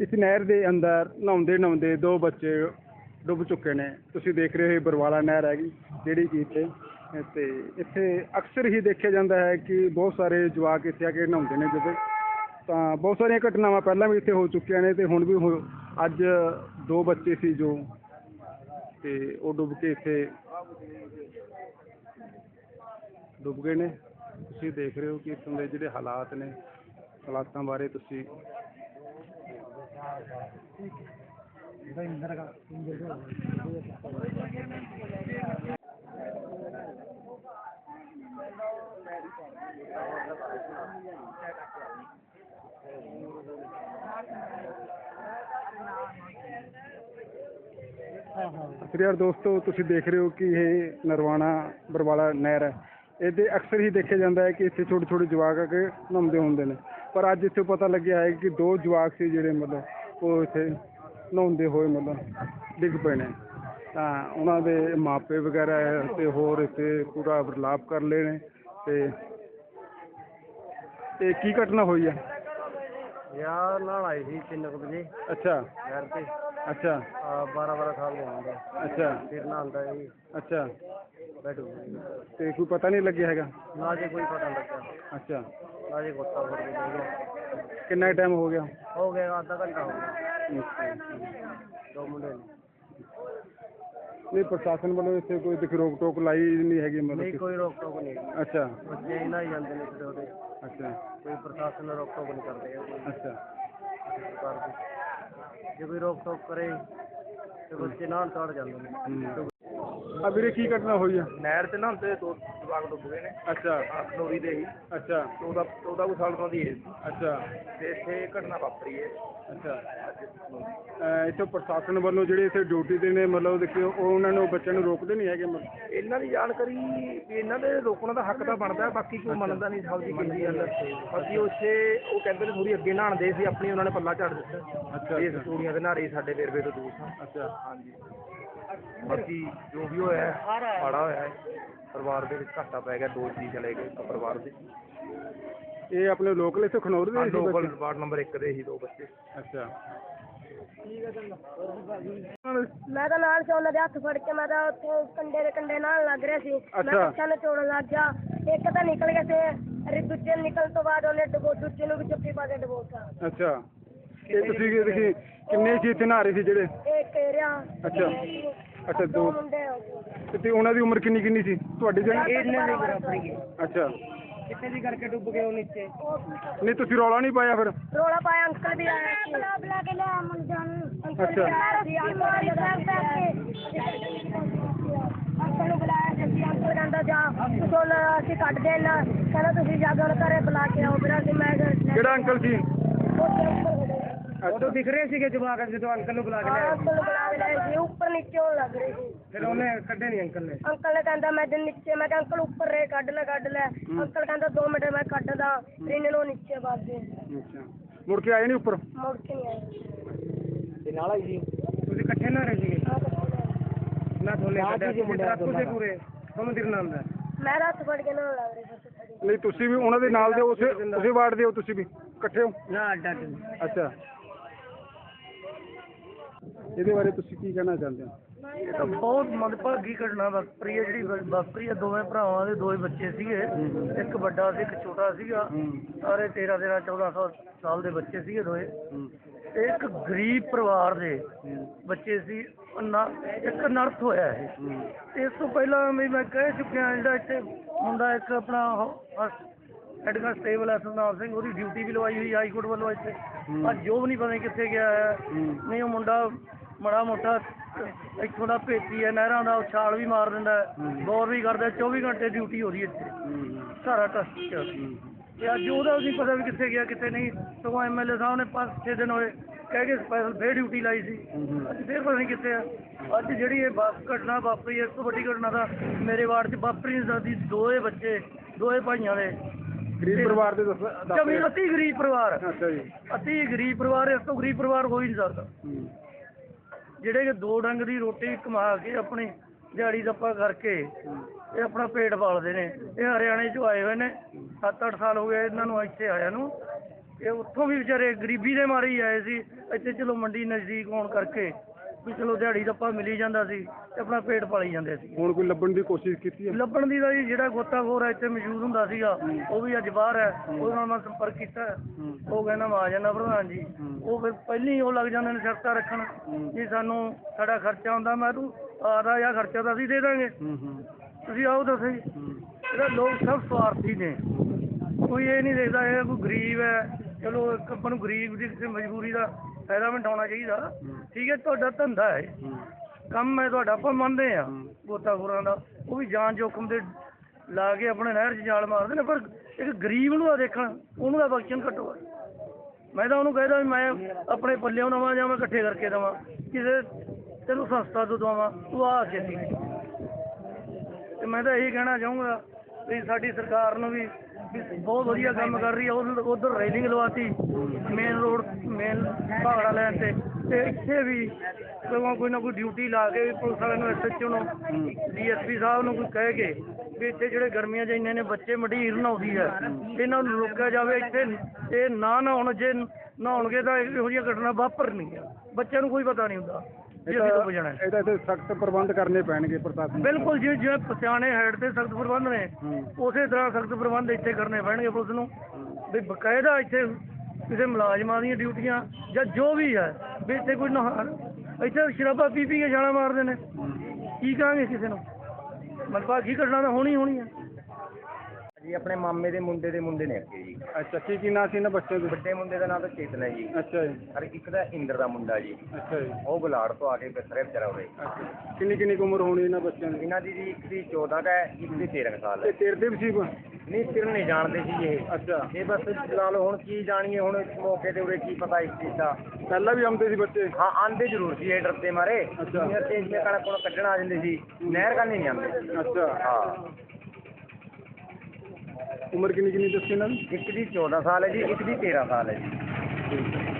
ਇਸ ਨਹਿਰ ਦੇ ਅੰਦਰ ਨਹਾਉਂਦੇ ਨਹਾਉਂਦੇ ਦੋ ਬੱਚੇ ਡੁੱਬ ਚੁੱਕੇ ਨੇ। ਤੁਸੀਂ ਦੇਖ ਰਹੇ ਹੋ ਇਹ ਬਰਵਾਲਾ ਨਹਿਰ ਹੈਗੀ, ਜਿਹੜੀ ਕਿ ਇੱਥੇ, ਤੇ ਇੱਥੇ ਅਕਸਰ ਹੀ ਦੇਖਿਆ ਜਾਂਦਾ ਹੈ ਕਿ ਬਹੁਤ ਸਾਰੇ ਜਵਾਕ ਇੱਥੇ ਆ ਕੇ ਨਹਾਉਂਦੇ ਨੇ ਜਦੋਂ। ਤਾਂ ਬਹੁਤ ਸਾਰੀਆਂ ਘਟਨਾਵਾਂ ਪਹਿਲਾਂ ਵੀ ਇੱਥੇ ਹੋ ਚੁੱਕੀਆਂ ਨੇ ਤੇ ਹੁਣ ਵੀ ਹੋ- ਅੱਜ ਦੋ ਬੱਚੇ ਸੀ ਜੋ, ਤੇ ਉਹ ਡੁੱਬ ਕੇ ਇੱਥੇ ਡੁੱਬ ਗਏ ਨੇ। ਤੁਸੀਂ ਦੇਖ ਰਹੇ ਹੋ ਕਿ ਇੱਥੋਂ ਦੇ ਜਿਹੜੇ ਹਾਲਾਤ ਨੇ, ਹਾਲਾਤਾਂ ਬਾਰੇ ਤੁਸੀਂ ਸ੍ਰੀ ਯਾਰ ਦੋਸਤੋ ਤੁਸੀਂ ਦੇਖ ਰਹੇ ਹੋ ਕਿ ਇਹ ਨਰਵਾਣਾ ਬਰਵਾਲਾ ਨਹਿਰ ਹੈ ਇਹਦੇ ਅਕਸਰ ਹੀ ਦੇਖਿਆ ਜਾਂਦਾ ਹੈ ਕਿ ਇੱਥੇ ਛੋਟੇ ਛੋਟੇ ਜਵਾਕ ਆ ਕੇ ਨਹਾਉਂਦੇ ਹੁੰਦੇ ਨੇ ਪਰ ਅੱਜ ਇੱਥੇ ਪਤਾ ਲੱਗਿਆ ਹੈ ਕਿ ਦੋ ਜਵਾਕ ਸੀ ਜਿਹੜੇ ਮਤਲਬ ਉਹ ਇੱਥੇ ਨਹਾਉਂਦੇ ਹੋਏ ਮਤਲਬ ਡਿੱਗ ਪਏ ਨੇ ਤਾਂ ਉਹਨਾਂ ਦੇ ਮਾਪੇ ਵਗੈਰਾ ਤੇ ਹੋਰ ਇੱਥੇ ਪੂਰਾ ਵਰਲਾਪ ਕਰ ਲਏ ਨੇ ਤੇ ਇਹ ਕੀ ਘਟਨਾ ਹੋਈ ਹੈ ਯਾਰ ਨਾਲ ਆਈ ਸੀ 3 ਵਜੇ। ਅੱਛਾ। ਯਾਰ ਤੇ। ਅੱਛਾ। 12 12 ਸਾਲ ਦਾ ਹੁੰਦਾ ਅੱਛਾ। ਫਿਰ ਨਾ ਆਉਂਦਾ ਜੀ। ਅੱਛਾ। ਬੈਠੋ ਤੇ ਕੋਈ ਪਤਾ ਨਹੀਂ ਲੱਗਿਆ ਹੈਗਾ? ਨਾ ਜੇ ਕੋਈ ਪਤਾ ਲੱਗਾ ਅੱਛਾ। ਨਾ ਜੇ ਗੋਤਾ ਫੜ ਗਿਆ ਕਿੰਨਾ ਟਾਈਮ ਹੋ ਗਿਆ ਹੋ ਗਿਆ ਅੱਧਾ ਘੰਟਾ ਹੋ ਗਿਆ ਦੋ ਮੁੰਡੇ ਨੇ ਨਹੀਂ ਪ੍ਰਸ਼ਾਸਨ ਵੱਲੋਂ ਇੱਥੇ ਕੋਈ ਦੇਖੋ ਰੋਕ ਟੋਕ ਲਾਈ ਨਹੀਂ ਹੈਗੀ ਨਹੀਂ ਮਤਲਬ ਕੋਈ ਰੋਕ ਟੋਕ ਨਹੀਂ ਹੈਗੀ। ਕਿ- ਅੱਛਾ ਬੱਚੇ ਹੀ ਨਾ ਜਾਂਦੇ ਨੇ ਫਿਰ ਉਹਦੇ ਅੱਛਾ ਕੋਈ ਪ੍ਰਸ਼ਾਸਨ ਰੋਕ ਟੋਕ ਨਹੀਂ ਕਰਦੇ ਆ ਕੋਈ ਅੱਛਾ ਸਰਕਾਰ ਦੀ ਜੇ ਕੋਈ ਰੋਕ ਟੋਕ ਕਰੇ ਤੇ ਆ ਵੀਰੇ ਕੀ ਘਟਨਾ ਹੋਈ ਆ? ਨਹਿਰ ਤੇ ਨਹਾਉਂਦੇ ਦੋ ਜਵਾਕ ਡੁੱਬ ਗਏ ਨੇ। ਅੱਛਾ। ਅਖਨੋਰੀ ਦੇ ਹੀ। ਅੱਛਾ। 14 14 ਕੁ ਸਾਲ ਤੋਂ ਦੀ ਏਜ ਅੱਛਾ। ਤੇ ਇੱਥੇ ਘਟਨਾ ਵਾਪਰੀ ਹੈ ਅੱਛਾ। ਅਹ ਇੱਥੇ ਪ੍ਰਸ਼ਾਸਨ ਵੱਲੋਂ ਜਿਹੜੇ ਇੱਥੇ ਡਿਊਟੀ ਦੇ ਨੇ ਮਤਲਬ ਦੇਖਿਓ ਉਹ ਉਹਨਾਂ ਨੂੰ ਬੱਚਿਆਂ ਨੂੰ ਰੋਕਦੇ ਨਹੀਂ ਹੈਗੇ ਮਤਲਬ? ਇਹਨਾਂ ਦੀ ਜਾਣਕਾਰੀ ਵੀ ਇਹਨਾਂ ਦੇ ਰੋਕਣ ਦਾ ਹੱਕ ਤਾਂ ਬਣਦਾ ਹੈ, ਬਾਕੀ ਕੋਈ ਮੰਨਦਾ ਨਹੀਂ ਸਾਹਿਬ ਜੀ ਕਿਸੇ ਗੱਲ ਅਸੀਂ ਉੱਥੇ ਉਹ ਕਹਿੰਦੇ ਨੇ ਥੋੜੀ ਅੱਗੇ ਨਹਾਣਦੇ ਸੀ ਆਪਣੀ ਉਹਨਾਂ ਨੇ ਪੱਲਾ ਝਾੜ ਦਿੱਤਾ। ਅੱਛਾ ਇਸ ਚੂੜੀਆਂ ਦੇ ਨਾਰੇ ਸਾਡੇ ਵੇਰਵੇ ਤੋਂ ਦੂਰ ਸਨ। ਅੱਛਾ। ਹਾਂਜੀ। ਬਾਕੀ ਜੋ ਵੀ ਹੋਇਆ ਹੈ, ਮਾੜਾ ਹੋਇਆ ਹੈ। ਪਰਿਵਾਰ ਦੇ ਵਿੱਚ ਘਾਟਾ ਪੈ ਗਿਆ ਦੋ ਜੀ ਚਲੇ ਗਏ ਇੱਕ ਪਰਿਵਾਰ ਦੇ ਇਹ ਆਪਣੇ ਲੋਕਲ ਇੱਥੇ ਖਨੌਰ ਦੇ ਸੀ ਲੋਕਲ ਬੱਚੇ? ਵਾਰਡ ਨੰਬਰ 1 ਦੇ ਹੀ ਦੋ ਬੱਚੇ ਅੱਛਾ ਮੈਂ ਤਾਂ ਨਾਲ ਸੀ ਉਹਨਾਂ ਦੇ ਹੱਥ ਫੜ ਕੇ ਮੈਂ ਤਾਂ ਉੱਥੇ ਕੰਡੇ ਦੇ ਕੰਡੇ ਨਾਲ ਲੱਗ ਰਿਹਾ ਸੀ ਮੈਂ ਅੱਛਾ। ਕੱਛਾ ਨਚੋੜਨ ਲੱਗ ਗਿਆ ਇੱਕ ਤਾਂ ਨਿਕਲ ਗਿਆ ਸੀ ਅਰੇ ਦੂਜੇ ਨਿਕਲਣ ਤੋਂ ਬਾਅਦ ਉਹਨੇ ਡਬੋ ਦੂਜੇ ਨੂੰ ਵੀ ਚੱਪੀ ਪਾ ਕੇ ਡਬੋਤਾ ਅੱਛਾ ਇਹ ਤੁਸੀਂ ਕੀ ਦੇਖੀ ਕਿੰਨੇ ਸੀ ਇੱਥੇ ਨਹਾ ਰਹੇ ਸੀ ਜਿਹੜੇ? ਇਹ ਰਿਹਾ ਅੱਛਾ। ਅੱਛਾ ਦੋ। ਦੋ ਮੁੰਡੇ ਹੋ ਗਏ। ਤੇ ਉਹਨਾਂ ਦੀ ਉਮਰ ਕਿੰਨੀ ਕਿੰਨੀ ਸੀ? ਤੁਹਾਡੀ ਜਣੀ? ਇਹਨੇ ਦੀ ਬਰਾਬਰੀ ਅੱਛਾ। ਕਿੰਨੇ ਦੀ ਕਰਕੇ ਡੁੱਬ ਗਏ ਉਹ ਨੀਚੇ? ਨਹੀਂ ਤੁਸੀਂ ਰੌਲਾ ਨਹੀਂ ਪਾਇਆ ਫਿਰ? ਰੋਲਾ ਪਾਇਆ ਅੰਕਲ ਵੀ ਆਇਆ ਸੀ। ਬੁਲਾ ਬੁਲਾ ਕੇ ਲਿਆ ਮੁੰਡਿਆਂ ਨੂੰ ਅੰਕਲ ਅੱਛਾ। ਵੀ ਆਇਆ ਸੀ ਅੰਕਲ ਸਾਹਿਬ ਕਰਕੇ ਅੰਕਲ ਨੂੰ ਬੁਲਾਇਆ ਸੀ ਅਸੀਂ ਅੰਕਲ ਕਹਿੰਦਾ ਜਾ ਸੁਣ ਅਸੀਂ ਕੱਢ ਦੇਣਾ ਕਹਿੰਦਾ ਤੁਸੀਂ ਜਾ ਕੇ ਉਹਨਾਂ ਘਰੇ ਬੁਲਾ ਕੇ ਆਓ ਫਿਰ ਅਸੀਂ ਮੈਂ ਘਰ ਕਿਹੜਾ ਅੰਕਲ ਸੀ? ਅੰਕਲ ਅੱਛਾ ਦਿਖ ਰਹੇ ਸੀਗੇ ਜਵਾਕ ਜਦੋਂ ਅੰਕਲ ਨੂੰ ਬੁਲਾ ਹਾਂ, ਅੰਕਲ ਨੂੰ ਬੁਲਾ ਕੇ ਲਿਆਏ ਸੀ ਉੱਪਰ ਨੀਚੇ ਹੋਣ ਲੱਗ ਰਹੀ ਸੀ। ਫਿਰ ਉਹਨੇ ਕੱਢੇ ਨਹੀਂ ਅੰਕਲ ਨੇ। ਅੰਕਲ ਨੇ ਕਹਿੰਦਾ ਮੈਂ ਤੇ ਨੀਚੇ ਮੈਂ ਕਿਹਾ ਅੰਕਲ ਉੱਪਰ ਰੇ ਕੱਢ ਲੈ ਕੱਢ ਲੈ। ਅੰਕਲ ਕਹਿੰਦਾ 2 ਮਿੰਟ ਮੈਂ ਕੱਢਦਾ ਫਿਰ ਇਹਨਾਂ ਨੂੰ ਨੀਚੇ ਵੱਧ ਦੇ ਅੱਛਾ। ਮੁੜ ਕੇ ਆਏ ਨਹੀਂ ਉੱਪਰ? ਮੁੜ ਕੇ ਨਹੀਂ ਆਏ। ਤੇ ਨਾਲ ਆਈ ਜੀ ਤੁਸੀਂ ਇਕੱਠੇ ਨਾ ਰਹੇ ਸੀਗੇ? ਨਾ ਥੋਲੇ ਕੱਢਿਆ ਤੁਸੀਂ ਪੂਰੇ? ਤੁਹਾਨੂੰ ਦਿਖਣਾ ਹੁੰਦਾ ਮੈਂ ਰਾਤ ਫੜ ਕੇ ਨਾਲ ਲੱਗ ਰਹੀ ਸੀ ਨਹੀਂ ਤੁਸੀਂ ਵੀ ਉਹਨਾਂ ਦੇ ਨਾਲ ਦੇ ਉਸੇ ਉਸੇ ਵਾਰਡ ਦੇ ਹੋ ਤੁਸੀਂ ਵੀ? ਇਕੱਠੇ ਹੋ? ਨਾ ਅੱਡਾ ਅੱਛਾ। ਇਹਦੇ ਬਾਰੇ ਤੁਸੀਂ ਕੀ ਕਹਿਣਾ ਚਾਹੁੰਦੇ ਹੋ? ਇਹ ਤਾਂ ਬਹੁਤ ਮੰਦਭਾਗੀ ਘਟਨਾ ਵਾਪਰੀ ਹੈ ਜਿਹੜੀ ਵਾ- ਵਾਪਰੀ ਹੈ ਦੋਵੇਂ ਭਰਾਵਾਂ ਦੇ ਦੋਵੇਂ ਬੱਚੇ ਸੀਗੇ। ਇੱਕ ਵੱਡਾ ਸੀ ਇੱਕ ਛੋਟਾ ਸੀਗਾ। ਸਾਰੇ 13 13 14 ਸੌ ਸਾਲ ਦੇ ਬੱਚੇ ਸੀਗੇ ਤੇ ਇੱਕ ਗਰੀਬ ਪਰਿਵਾਰ ਦੇ ਬੱਚੇ ਸੀ। ਨਾ ਇੱਕ ਨਰਸ ਹੋਇਆ ਇਹ। ਇਸ ਤੋਂ ਪਹਿਲਾਂ ਵੀ ਮੈਂ ਕਹਿ ਚੁੱਕਿਆ ਜਿਹੜਾ ਇੱਥੇ ਮੁੰਡਾ ਇੱਕ ਆਪਣਾ ਹੈਡ ਕਾਂਸਟੇਬਲ ਹੈ ਸਰਨਾਮ ਸਿੰਘ ਉਹਦੀ ਡਿਊਟੀ ਵੀ ਲਵਾਈ ਹੋਈ ਹਾਈ ਕੋਰਟ ਵੱਲੋਂ ਇੱਥੇ। ਅੱਜ ਜੋ ਵੀ ਨਹੀਂ ਪਤਾ ਨਹੀਂ ਕਿੱਥੇ ਗਿਆ ਹੈ। ਨਹੀਂ ਉਹ ਮੁੰਡਾ ਮੜਾ ਮੋਟਾ ਇੱਥੋਂ ਦਾ ਭੇਤੀ ਹੈ ਨਹਿਰਾਂ ਦਾ ਉਛਾਲ ਵੀ ਮਾਰ ਦਿੰਦਾ ਹੈ ਗੌਰ ਵੀ ਕਰਦਾ ਹੈ, 24 ਘੰਟੇ ਡਿਊਟੀ ਹੋ ਰਹੀ ਹੈ ਇੱਥੇ। ਸਾਰਾ ਟਰਸਟ ਚ ਤੇ ਅੱਜ ਉਹਦਾ ਨਹੀਂ ਪਤਾ ਵੀ ਕਿੱਥੇ ਗਿਆ ਕਿੱਥੇ ਨਹੀਂ। ਸਗੋਂ ਐਮਐਲਏ ਸਾਹਿਬ ਨੇ ਪੰਜ ਛੇ ਦਿਨ ਹੋਏ ਕਹਿ ਕੇ ਸਪੈਸ਼ਲ ਫੇਰ ਡਿਊਟੀ ਲਾਈ ਸੀ। ਅੱਜ ਫੇਰ ਪਤਾ ਨਹੀਂ ਕਿੱਥੇ ਆ। ਅੱਜ ਜਿਹੜੀ ਇਹ ਵਾ- ਘਟਨਾ ਵਾਪਰੀ ਇਸ ਤੋਂ ਵੱਡੀ ਘਟਨਾ ਤਾਂ ਮੇਰੇ ਵਾਰਡ 'ਚ ਵਾਪਰੀ ਨਹੀਂ ਸਕਦੀ ਦੋਏ ਬੱਚੇ ਦੋਏ ਭਾਈਆਂ ਦੇ। ਗਰੀਬ ਪਰਿਵਾਰ ਦੇ ਦੱਸ ਜਮੀ। ਅਤੀ ਗਰੀਬ ਪਰਿਵਾਰ। ਅੱਛਾ ਜੀ। ਅਤੀ ਗਰੀਬ ਪਰਿਵਾਰ ਇਸ ਤੋਂ ਗਰੀਬ ਪਰਿਵਾਰ ਹੋ ਹੀ ਨਹੀਂ ਸਕਦਾ। ਜਿਹੜੇ ਕਿ ਦੋ ਡੰਗ ਦੀ ਰੋਟੀ ਕਮਾ ਕੇ ਆਪਣੀ ਦਿਹਾੜੀ ਦੱਪਾ ਕਰਕੇ ਇਹ ਆਪਣਾ ਪੇਟ ਪਾਲਦੇ ਨੇ। ਇਹ ਹਰਿਆਣੇ ਚੋਂ ਆਏ ਹੋਏ ਨੇ। 7-8 ਸਾਲ ਹੋ ਗਏ ਇਹਨਾਂ ਨੂੰ ਇੱਥੇ ਆਇਆ ਨੂੰ। ਇਹ ਉੱਥੋਂ ਵੀ ਵਿਚਾਰੇ ਗਰੀਬੀ ਦੇ ਮਾਰੇ ਹੀ ਆਏ ਸੀ। ਇੱਥੇ ਚਲੋ ਮੰਡੀ ਨਜ਼ਦੀਕ ਹੋਣ ਕਰਕੇ ਵੀ ਚਲੋ ਦਿਹਾੜੀ ਦੱਪਾ ਮਿਲੀ ਜਾਂਦਾ ਸੀ ਤੇ ਆਪਣਾ ਪੇਟ ਪਾਲੀ ਜਾਂਦੇ ਸੀ। ਹੁਣ ਕੋਈ ਲੱਭਣ ਦੀ ਕੋਸ਼ਿਸ਼ ਕੀਤੀ ਹੈ? ਲੱਭਣ ਦੀ ਤਾਂ ਜੀ ਜਿਹੜਾ ਗੋਤਾਖੋਰ ਹੈ ਇੱਥੇ ਮੌਜੂਦ ਹੁੰਦਾ ਸੀਗਾ ਉਹ ਵੀ ਅੱਜ ਬਾਹਰ ਹੈ। ਉਹਦੇ ਨਾਲ ਮੈਂ ਸੰਪਰਕ ਕੀਤਾ। ਹੈ। ਉਹ ਕਹਿੰਦਾ ਮੈਂ ਆ ਜਾਣਾ ਪ੍ਰਧਾਨ ਜੀ। ਉਹ ਫਿਰ ਪਹਿਲੀ ਉਹ ਲੱਗ ਜਾਂਦੇ ਨੇ ਸ਼ਰਤਾਂ ਰੱਖਣ ਜੀ ਸਾਨੂੰ ਸਾਡਾ ਖਰਚਾ ਹੁੰਦਾ ਮੈਂ ਤੂੰ ਆਦਾ ਜਾਂ ਖਰਚਾ ਤਾਂ ਅਸੀਂ ਦੇ ਦਾਂਗੇ। ਹੂੰ ਹੂੰ। ਤੁਸੀਂ ਆਓ ਦੱਸੋ ਜੀ ਇਹਦਾ ਲੋਕ ਸਭ ਸਵਾਰਥੀ ਨੇ। ਕੋਈ ਇਹ ਨਹੀਂ ਦੇਖਦਾ ਇਹ ਕੋਈ ਗਰੀਬ ਹੈ। ਚਲੋ ਇੱਕ ਆਪਾਂ ਨੂੰ ਗਰੀਬ ਦੀ ਕਿਸੇ ਮਜਬੂਰੀ ਦਾ ਫਾਇਦਾ ਮਿਟਾਉਣਾ ਚਾਹੀਦਾ। ਠੀਕ ਹੈ ਤੁਹਾਡਾ ਧੰਦਾ ਹੈ। ਕੰਮ ਹੈ ਤੁਹਾਡਾ ਆਪਾਂ ਮੰਨਦੇ ਆ ਗੋਤਾਖੋਰਾਂ ਦਾ। ਉਹ ਵੀ ਜਾਨ ਜੋਖਮ ਦੇ ਲਾ ਕੇ ਆਪਣੇ ਨਹਿਰ 'ਚ ਜਾਲ ਮਾਰਦੇ ਨੇ ਪਰ ਇੱਕ ਗਰੀਬ ਨੂੰ ਆ ਦੇਖਣ ਉਹਨੂੰ ਦਾ ਬਖਸ਼ਣ ਘੱਟੋ। ਮੈਂ ਤਾਂ ਉਹਨੂੰ ਕਹਿੰਦਾ ਵੀ ਮੈਂ ਆਪਣੇ ਪੱਲਿਓਂ ਦਵਾਂ ਜਾਂ ਮੈਂ ਇਕੱਠੇ ਕਰਕੇ ਦਵਾਂ। ਕਿਸੇ ਤੈਨੂੰ ਸਸਤਾ ਤੋਂ ਦਵਾਂ ਤੂੰ ਆ ਛੇਤੀ ਤੇ ਮੈਂ ਤਾਂ ਇਹੀ ਕਹਿਣਾ ਚਾਹੂੰਗਾ ਵੀ ਸਾਡੀ ਸਰਕਾਰ ਨੂੰ ਵੀ ਵੀ ਬਹੁਤ ਵਧੀਆ ਕੰਮ ਕਰ ਰਹੀ ਹੈ ਉਧਰ ਰੇਲਿੰਗ ਲਵਾਤੀ ਮੇਨ ਰੋਡ ਮੇਨ ਭਾਗੜਾ ਲੈਣ ਤੇ। ਤੇ ਇੱਥੇ ਵੀ ਕੋਈ ਕੋਈ ਨਾ ਕੋਈ ਡਿਊਟੀ ਲਾ ਕੇ ਵੀ ਪੁਲਿਸ ਵਾਲਿਆਂ ਨੂੰ ਐਸਐਚਓ ਨੂੰ ਡੀਐਸਪੀ ਸਾਹਿਬ ਨੂੰ ਕੋਈ ਕਹਿ ਕੇ ਵੀ ਇੱਥੇ ਜਿਹੜੇ ਗਰਮੀਆਂ 'ਚ ਇੰਨੇ ਨੇ ਬੱਚੇ ਮਡੀਰ ਨਹਾਉਂਦੀ ਹੈ ਇਹਨਾਂ ਨੂੰ ਰੋਕਿਆ ਜਾਵੇ ਇੱਥੇ। ਇਹ ਨਾ ਨਹਾਉਣ ਜੇ ਨਹਾਉਣਗੇ ਤਾਂ ਇਹੋ ਜਿਹੀਆਂ ਘਟਨਾ ਵਾਪਰਨਗੀਆਂ ਬੱਚਿਆਂ ਨੂੰ ਕੋਈ ਪਤਾ ਨਹੀਂ ਹੁੰਦਾ। ਜੀ ਅਸੀਂ ਤੋਂ ਬਚਣਾ ਹੈ। ਇਹਦਾ ਇੱਥੇ ਸਖਤ ਪ੍ਰਬੰਧ ਕਰਨੇ ਪੈਣਗੇ ਪ੍ਰਸ਼ਾਸਨ ਨੂੰ। ਬਿਲਕੁਲ ਜੀ ਜਿਵੇਂ ਪਛਾਣੇ ਹੈਡ ਤੇ ਸਖਤ ਪ੍ਰਬੰਧ ਨੇ ਹੂੰ। ਉਸੇ ਤਰ੍ਹਾਂ ਸਖਤ ਪ੍ਰਬੰਧ ਇੱਥੇ ਕਰਨੇ ਪੈਣਗੇ ਪੁਲਿਸ ਨੂੰ। ਵੀ ਬਕਾਇਦਾ ਇੱਥੇ ਕਿਸੇ ਮੁਲਾਜ਼ਮਾਂ ਦੀਆਂ ਡਿਊਟੀਆਂ ਜਾਂ ਜੋ ਵੀ ਹੈ ਵੀ ਇੱਥੇ ਕੋਈ ਨਾ ਇੱਥੇ ਸ਼ਰਾਬਾ ਪੀ ਪੀ ਕੇ ਛਾਲਾਂ ਮਾਰਦੇ ਨੇ। ਕੀ ਕਹਾਂਗੇ ਕਿਸੇ ਨੂੰ? ਮਨਪਾਗੀ ਘਟਨਾ ਤਾਂ ਹੋਣੀ ਹੋਣੀ ਹੈ। ਜੀ ਆਪਣੇ ਮਾਮੇ ਦੇ ਮੁੰਡੇ ਦੇ ਮੁੰਡੇ ਨੇ ਅੱਗੇ ਜੀ। ਅੱਛਾ ਕੀ ਕੀ ਨਾਂ ਸੀ ਇਹਨਾਂ ਬੱਚਿਆਂ ਦੇ? ਵੱਡੇ ਮੁੰਡੇ ਦਾ ਨਾਮ ਤਾਂ ਚੇਤਨ ਹੈ ਜੀ। ਅੱਛਾ ਜੀ। ਔਰ ਇੱਕ ਦਾ ਇੰਦਰ ਦਾ ਮੁੰਡਾ ਜੀ। ਅੱਛਾ ਜੀ। ਉਹ ਬੁਲਾੜ ਤੋਂ ਆ ਕੇ ਬਿਸਰੇ ਵਿਚਾਰਾ ਉਰੇ। ਅੱਛਾ ਕਿੰਨੀ ਕਿੰਨੀ ਕੁ ਉਮਰ ਹੋਣੀ ਇਹਨਾਂ ਬੱਚਿਆਂ ਦੀ? ਇਹਨਾਂ ਦੀ ਜੀ ਇੱਕ ਦੀ 14 ਦਾ ਹੈ ਇੱਕ ਦੀ 13 ਸਾਲ ਹੈ। ਇਹ ਤੇਰੇ ਦੇ ਵੀ ਸੀ ਕੋਈ? ਨਹੀਂ ਫਿਰ ਨਹੀਂ ਜਾਣਦੇ ਸੀ ਇਹ। ਅੱਛਾ। ਇਹ ਬਸ ਲਾ ਲਓ ਹੁਣ ਕੀ ਜਾਣੀਏ ਹੁਣ ਇਸ ਮੌਕੇ ਤੇ ਉਰੇ ਕੀ ਪਤਾ ਇਸ ਚੀਜ਼ ਦਾ। ਪਹਿਲਾਂ ਵੀ ਆਉਂਦੇ ਸੀ ਬੱਚੇ? ਹਾਂ ਆਂਦੇ ਜ਼ਰੂਰ ਸੀ ਇਹ ਡਰਦੇ ਮਾਰੇ। ਅੱਛਾ। ਇਹ ਤੇਜ਼ ਮੇ ਕਣਕ ਕੋਲ ਕੱਢਣ ਆ ਜਾਂਦੇ ਸੀ। ਨਹਿਰ ਕੰਨੀ ਨਹੀਂ ਆਉਂਦੇ। ਅੱਛਾ। ਹਾਂ। ਉਮਰ ਕਿੰਨੀ ਕਿੰਨੀ ਦੱਸੀ ਇਹਨਾਂ ਦੀ? ਇੱਕ ਦੀ 14 ਸਾਲ ਹੈ ਜੀ, ਇੱਕ ਦੀ 13 ਸਾਲ ਹੈ ਜੀ।